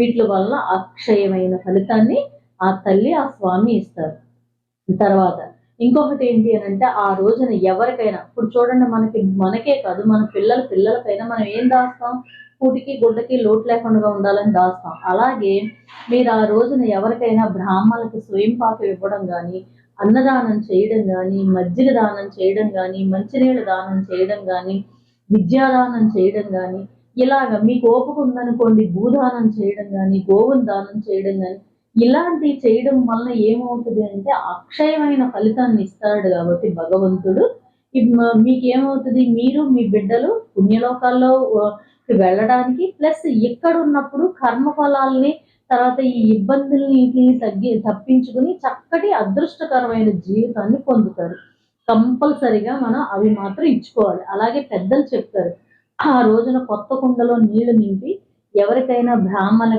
వీటి వల్ల అక్షయమైన ఫలితాన్ని ఆ తల్లి ఆ స్వామి ఇస్తారు. తర్వాత ఇంకొకటి ఏంటి అని అంటే ఆ రోజున ఎవరికైనా ఇప్పుడు చూడండి మనకి మనకే కాదు మన పిల్లల పిల్లలకైనా మనం ఏం దాస్తాం? పూటికి గుడ్డకి లోటు లేకుండా ఉండాలని దాస్తాం. అలాగే మీరు ఆ రోజున ఎవరికైనా బ్రాహ్మణులకి స్వయం పాకం ఇవ్వడం కానీ అన్నదానం చేయడం కానీ మజ్జిగ దానం చేయడం కానీ మంచినీళ్ళ దానం చేయడం కానీ విద్యాదానం చేయడం కానీ ఇలాగ మీకు ఓపిక ఉందనుకోండి భూదానం చేయడం కానీ గోవులు దానం చేయడం కానీ ఇలాంటివి చేయడం వల్ల ఏమవుతుంది అంటే అక్షయమైన ఫలితాన్ని ఇస్తాడు కాబట్టి భగవంతుడు. మీకు ఏమవుతుంది మీరు మీ బిడ్డలు పుణ్యలోకాల్లో వెళ్ళడానికి ప్లస్ ఇక్కడ ఉన్నప్పుడు కర్మఫలాల్ని తర్వాత ఈ ఇబ్బందుల్ని వీటిని తగ్గి తప్పించుకుని చక్కటి అదృష్టకరమైన జీవితాన్ని పొందుతారు. కంపల్సరిగా మనం అవి మాత్రం ఇచ్చుకోవాలి. అలాగే పెద్దలు చెప్తారు ఆ రోజున కొత్త కుండలో నీళ్ళు నింపి ఎవరికైనా బ్రాహ్మణకి